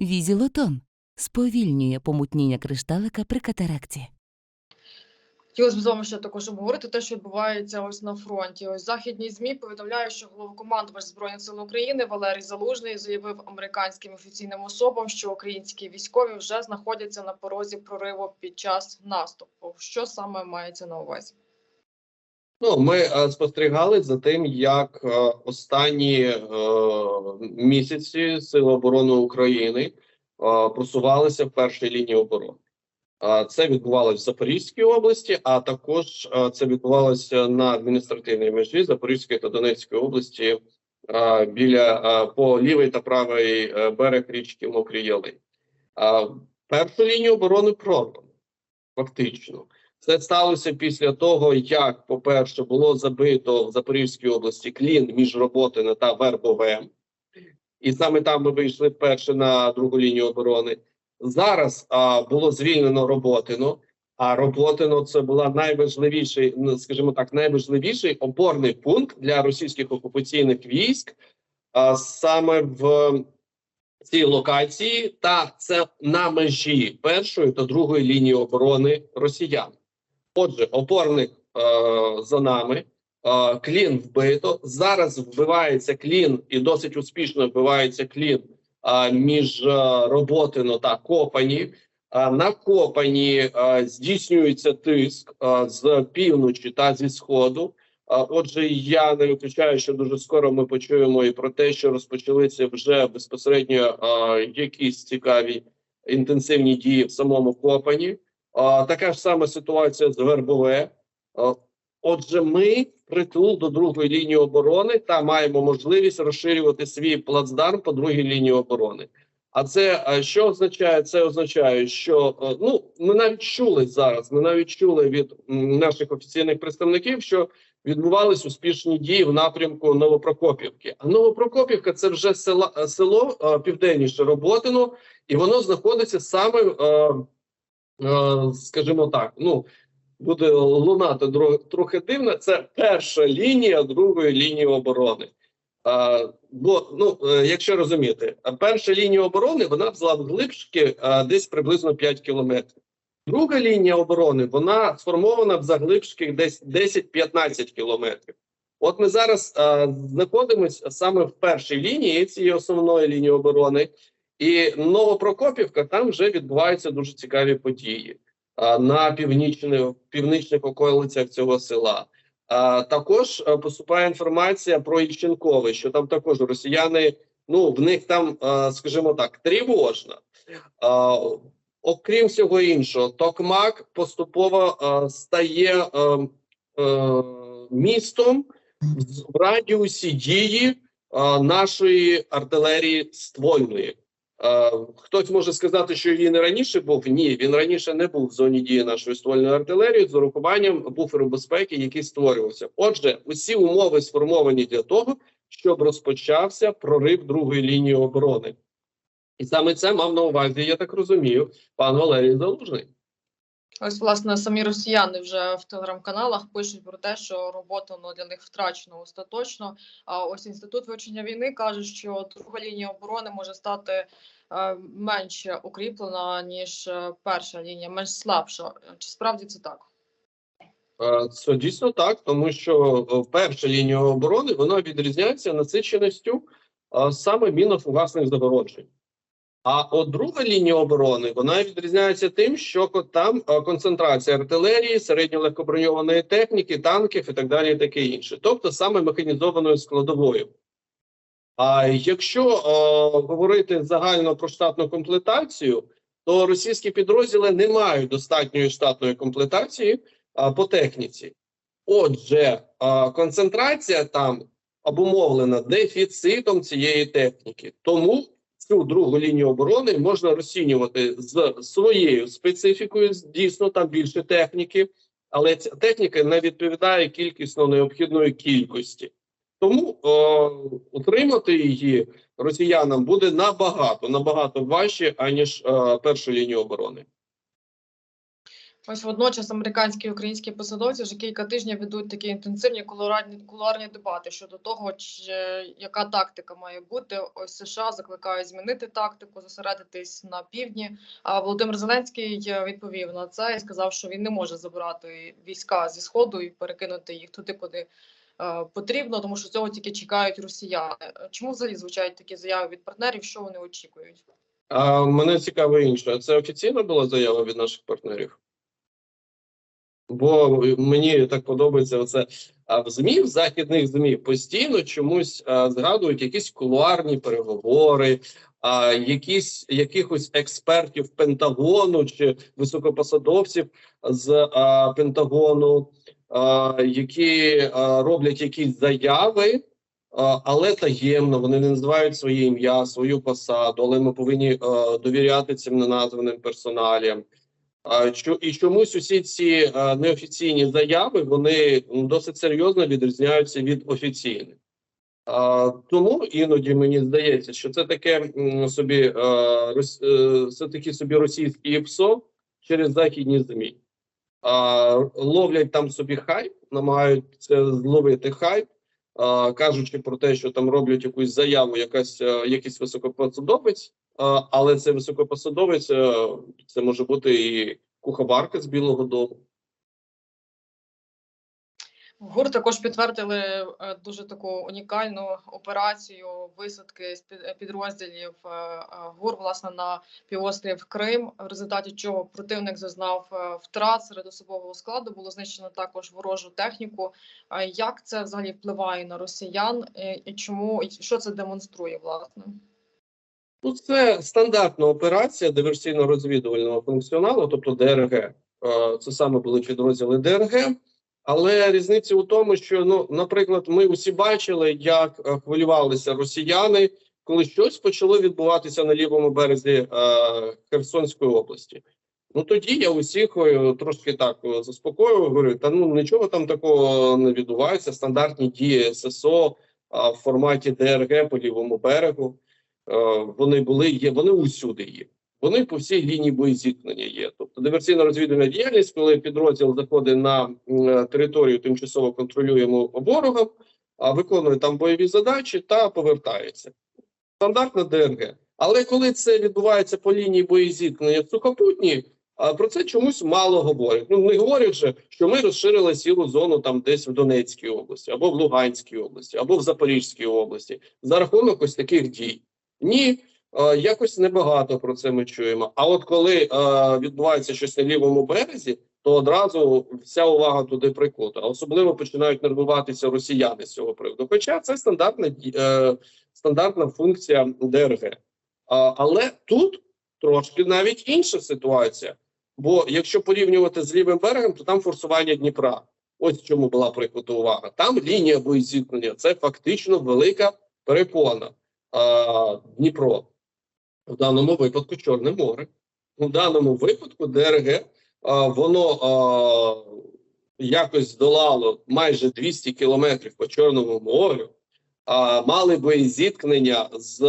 Візілотон сповільнює помутніння кришталика при катаракті. Хотілося б з вами ще також обговорити те, що відбувається ось на фронті. Ось західні змі повідомляють, що головнокомандувач збройних сил України Валерій Залужний заявив американським офіційним особам, що українські військові вже знаходяться на порозі прориву під час наступу. Що саме мається на увазі? Ну, ми е, спостерігали за тим, як е, останні е, місяці Сили оборони України е, просувалися в першій лінії оборони. Е, це відбувалося в Запорізькій області, а також е, це відбувалося на адміністративній межі Запорізької та Донецької області е, біля е, по лівий та правий е, берег річки Мокрі Яли. Е, першу лінію оборони прорвано, фактично. Це сталося після того, як, по-перше, було забито в Запорізькій області клін між Роботино та Вербовем, і саме там ми вийшли вперше на другу лінію оборони. Зараз а, було звільнено Роботино, а Роботино це була найважливіший, ну, скажімо так, найважливіший опорний пункт для російських окупаційних військ, а, саме в цій локації, та це на межі першої та другої лінії оборони росіян. Отже, опорник е, за нами, е, клін вбито. Зараз вбивається клін, і досить успішно вбивається клін е, між е, Роботино та Копані. Е, на Копані е, здійснюється тиск е, з півночі та зі сходу. Е, Отже, я не виключаю, що дуже скоро ми почуємо і про те, що розпочалися вже безпосередньо е, якісь цікаві інтенсивні дії в самому Копані. Така ж сама ситуація з Вербове. Отже, ми притул до другої лінії оборони та маємо можливість розширювати свій плацдарм по другій лінії оборони. А це що означає? Це означає, що е, ну ми навіть чули зараз. Ми навіть чули від наших офіційних представників, що відбувались успішні дії в напрямку Новопрокопівки. А Новопрокопівка це вже села е, село е, південніше Роботино, і воно знаходиться саме. Е, е, скажімо так, ну буде лунати трохи дивно. Це перша лінія другої лінії оборони. А, бо ну, е, якщо розуміти, перша лінія оборони вона завглибшки десь приблизно 5 кілометрів. Друга лінія оборони вона сформована в заглибшки десь 10-15 кілометрів. От ми зараз а, знаходимося саме в першій лінії цієї основної лінії оборони, і Новопрокопівка там вже відбуваються дуже цікаві події на північних північних околицях цього села. Також поступає інформація про Ільченкове, що там також росіяни. Ну в них там, скажімо так, тривожно. Окрім всього іншого, Токмак поступово стає а, а, містом в радіусі дії нашої артилерії ствольної. Хтось може сказати, що він раніше був. Ні, він раніше не був в зоні дії нашої ствольної артилерії з урахуванням буферу безпеки, який створювався. Отже, усі умови сформовані для того, щоб розпочався прорив другої лінії оборони, і саме це мав на увазі, я так розумію, пан Валерій Залужний. Ось, власне, самі росіяни вже в телеграм-каналах пишуть про те, що робота ну, для них втрачено остаточно. А ось інститут вивчення війни каже, що друга лінія оборони може стати е, менш укріплена ніж е, перша лінія, менш слабша. Чи справді це так? Е, Це дійсно так, тому що перша лінія оборони вона відрізняється насиченістю саме мінофугасних загороджень. А от друга лінія оборони вона відрізняється тим, що там е, концентрація артилерії, середньолегкоброньованої техніки, танків і так далі, і таке інше, тобто саме механізованою складовою. А якщо е, говорити загально про штатну комплектацію, то російські підрозділи не мають достатньої штатної комплектації а, по техніці. Отже, а, концентрація там обумовлена дефіцитом цієї техніки. Тому цю другу лінію оборони можна розцінювати з своєю специфікою. Дійсно, там більше техніки, але ця техніка не відповідає кількісно необхідної кількості. Тому утримати її росіянам буде набагато набагато важче аніж о, першу лінію оборони. Ось водночас американські і українські посадовці вже кілька тижнів ведуть такі інтенсивні кулуарні, кулуарні дебати щодо того, чи, яка тактика має бути. Ось США закликають змінити тактику, зосередитись на півдні. А Володимир Зеленський е, відповів на це і сказав, що він не може забирати війська зі сходу і перекинути їх туди, куди е, потрібно, тому що цього тільки чекають росіяни. Е, Чому взагалі звучать такі заяви від партнерів? Що вони очікують? А мене цікаво інше. Це офіційна була заява від наших партнерів? Бо мені так подобається оце. А в ЗМІ, в західних ЗМІ постійно чомусь а, згадують якісь кулуарні переговори, а, якісь якихось експертів Пентагону чи високопосадовців з а, Пентагону, а, які а, роблять якісь заяви. Але таємно вони не називають своє ім'я, свою посаду, але ми повинні е, довіряти цим неназваним персоналіям. І чомусь усі ці е, неофіційні заяви вони досить серйозно відрізняються від офіційних. Тому іноді мені здається, що це таке собі е, е, це такі собі російські ІПСО через західні ЗМІ. Ловлять там собі хайп, намагаються зловити хайп кажучи про те, що там роблять якусь заяву, якась е, якийсь високопосадовець, але це високопосадовець, е, це може бути і куховарка з Білого Дому. ГУР також підтвердили е, дуже таку унікальну операцію висадки підрозділів е, ГУР власне на півострів Крим, в результаті чого противник зазнав втрат серед особового складу. Було знищено також ворожу техніку. Як це взагалі впливає на росіян і чому і що це демонструє власне? Ну, це стандартна операція диверсійно-розвідувального функціоналу, тобто ДРГ. Е, Це саме були підрозділи ДРГ. Але різниця у тому, що ну, наприклад, ми усі бачили, як е, хвилювалися росіяни, коли щось почало відбуватися на лівому березі е, Херсонської області. Ну тоді я усіх трошки так заспокоював, говорю, та ну нічого там такого не відбувається. Стандартні дії ССО в форматі ДРГ по лівому берегу. Е, вони були, є, вони усюди є. Вони по всій лінії боєзіткнення є. Тобто диверсійно розвідувальна діяльність, коли підрозділ заходить на е, територію тимчасово контролюємо ворогом, виконує там бойові задачі та повертається. Стандартна ДРГ. Але коли це відбувається по лінії боєзіткнення сухопутні, про це чомусь мало говорять. Ну не говорять же, що ми розширили сілу зону там десь в Донецькій області, або в Луганській області, або в Запорізькій області за рахунок ось таких дій. Ні, е, якось небагато про це ми чуємо. А от коли е, відбувається щось на лівому березі, то одразу вся увага туди прикута. Особливо починають нервуватися росіяни з цього приводу. Хоча це стандартна е, стандартна функція ДРГ. А, але тут трошки навіть інша ситуація. Бо якщо порівнювати з лівим берегом, то там форсування Дніпра. Ось чому була прикута увага. Там лінія боєзіткнення це фактично велика перепона. А, Дніпро в даному випадку Чорне море. У даному випадку ДРГ а, воно а, якось здолало майже 200 кілометрів по Чорному морю. А, мали зіткнення з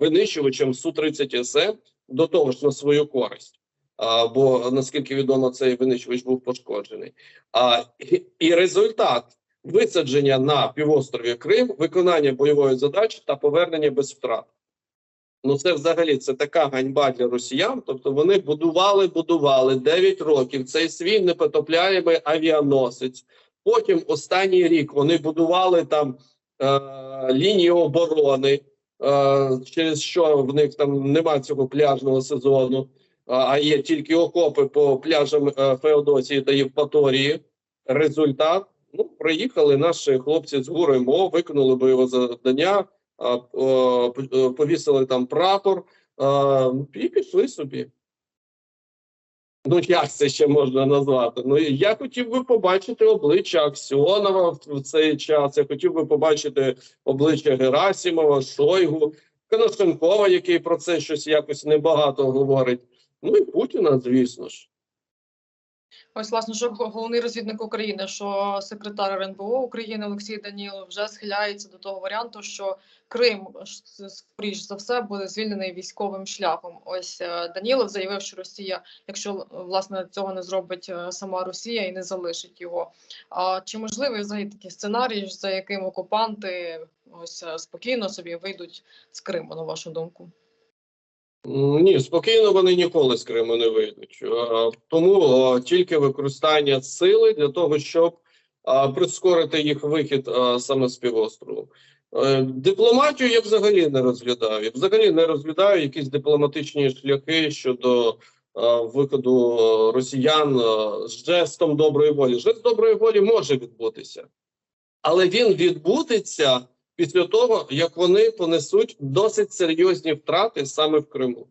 винищувачем Су-30 СМ до того ж на свою користь. А, бо наскільки відомо, цей винищувач був пошкоджений. А, і, і результат висадження на півострові Крим, виконання бойової задачі та повернення без втрат. Ну, це взагалі це така ганьба для росіян. Тобто вони будували, будували 9 років цей свій непотопляємий авіаносець. Потім останній рік вони будували там е, лінії оборони, е, через що в них там немає цього пляжного сезону, а- а є тільки окопи по пляжам е, Феодосії та Євпаторії. Результат ну приїхали наші хлопці з гуру МО, виконали бойове завдання, п- е, повісили там прапор і пішли собі. Ну, як це ще можна назвати? Ну, я хотів би побачити обличчя Аксьонова в в цей час. Я хотів би побачити обличчя Герасімова, Шойгу, Коношенкова, який про це щось якось небагато говорить. Ну і Путіна, звісно ж. Ось, власне, що головний розвідник України, що секретар РНБО України Олексій Данілов вже схиляється до того варіанту, що Крим скоріш за все буде звільнений військовим шляхом. Ось е, Данілов заявив, що Росія, якщо власне цього не зробить е, сама Росія і не залишить його. А чи можливий взагалі такий сценарій, за яким окупанти ось е, спокійно собі вийдуть з Криму, на вашу думку? М, Ні, спокійно вони ніколи з Криму не вийдуть. Е, Тому е, тільки використання сили для того, щоб е, прискорити їх вихід саме з півострову. Дипломатію я взагалі не розглядаю. Я взагалі не розглядаю якісь дипломатичні шляхи щодо виходу росіян з жестом доброї волі. Жест доброї волі може відбутися, але він відбудеться після того, як вони понесуть досить серйозні втрати саме в Криму.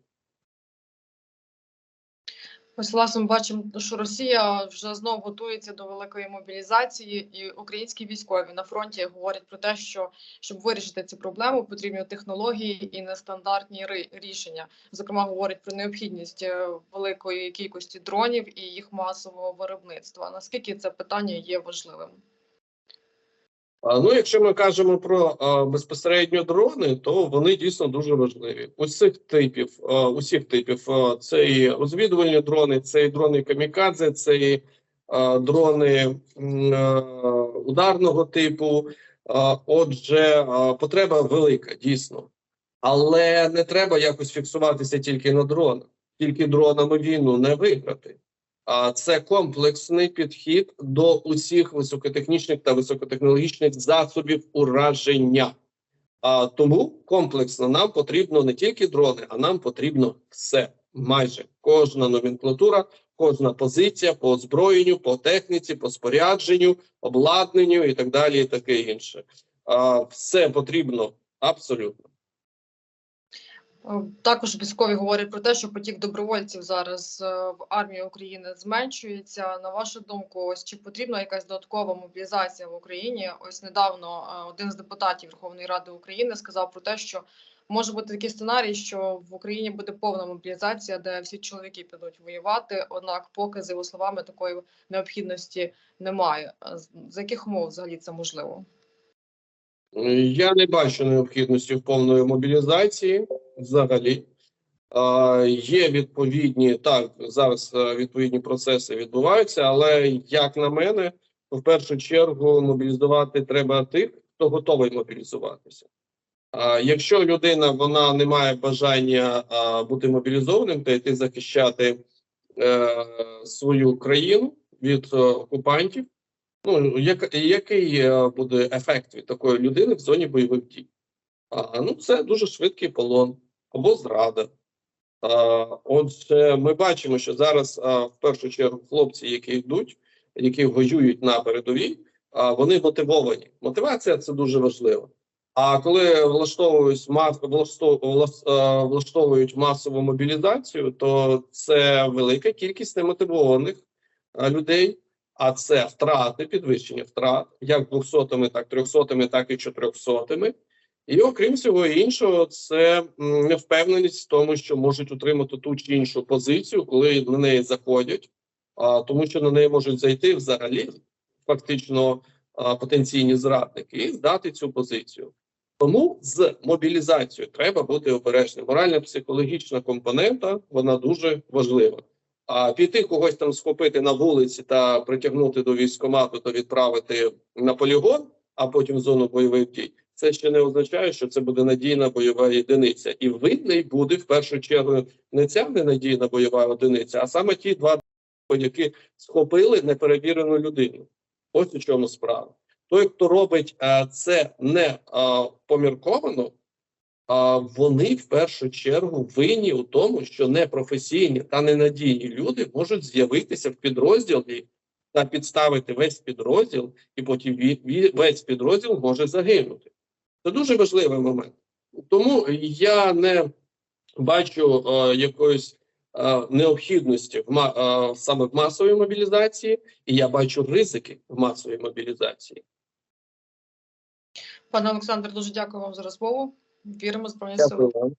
Ось власне бачимо, що Росія вже знову готується до великої мобілізації, і українські військові на фронті говорять про те, що щоб вирішити цю проблему, потрібні технології і нестандартні рішення. Зокрема, говорять про необхідність е, великої кількості дронів і їх масового виробництва. Наскільки це питання є важливим? Ну, якщо ми кажемо про безпосередньо дрони, то вони дійсно дуже важливі. Усіх типів, усіх типів. Це і розвідувальні дрони, це і дрони камікадзе, це і дрони ударного типу. Отже, потреба велика, дійсно. Але не треба якось фіксуватися тільки на дронах. Тільки дронами війну не виграти. Це комплексний підхід до усіх високотехнічних та високотехнологічних засобів ураження. А тому комплексно нам потрібно не тільки дрони, а нам потрібно все. Майже кожна номенклатура, кожна позиція по озброєнню, по техніці, по спорядженню, обладнанню і так далі, і таке інше. Все потрібно абсолютно. Е, Також військові говорять про те, що потік добровольців зараз е, в армії України зменшується. На вашу думку, ось чи потрібна якась додаткова мобілізація в Україні? Ось недавно е, один з депутатів Верховної Ради України сказав про те, що може бути такий сценарій, що в Україні буде повна мобілізація, де всі чоловіки підуть воювати. Однак, поки за його словами такої необхідності немає. З- яких умов взагалі це можливо? Я не бачу необхідності в повної мобілізації взагалі. Є відповідні так зараз е, відповідні процеси відбуваються, але як на мене, в першу чергу мобілізувати треба тих, хто готовий мобілізуватися. Якщо людина вона не має бажання бути мобілізованим та йти захищати е, свою країну від е, окупантів, Ну, як, який е, буде ефект від такої людини в зоні бойових дій? А, ну, це дуже швидкий полон або зрада. А, отже, ми бачимо, що зараз а, в першу чергу хлопці, які йдуть, які воюють на передовій, а, вони мотивовані. Мотивація це дуже важливо. А коли влаштовують мас, влаштовують масову мобілізацію, то це велика кількість немотивованих людей. А це втрати, підвищення втрат, як двохсотими, так трьохсотими, так і чотирьохсотими. І окрім всього іншого, це невпевненість в тому, що можуть утримати ту чи іншу позицію, коли на неї заходять, а, тому що на неї можуть зайти взагалі фактично а, потенційні зрадники і здати цю позицію. Тому з мобілізацією треба бути обережним. Моральна психологічна компонента вона дуже важлива. А піти когось там схопити на вулиці та притягнути до військкомату та відправити на полігон, а потім в зону бойових дій. Це ще не означає, що це буде надійна бойова єдиниця, і видний буде в першу чергу не ця ненадійна бойова одиниця, а саме ті два які схопили неперевірену людину. Ось у чому справа. Той, хто робить е, це не е, помірковано, вони в першу чергу винні у тому, що непрофесійні та ненадійні люди можуть з'явитися в підрозділі та підставити весь підрозділ, і потім весь підрозділ може загинути. Це дуже важливий момент. Тому я не бачу е, якоїсь е, необхідності в е, саме в масовій мобілізації, і я бачу ризики в масовій мобілізації. Пане Олександр, дуже дякую вам за розмову. Віримо в Збройні Сили. Дякую вам.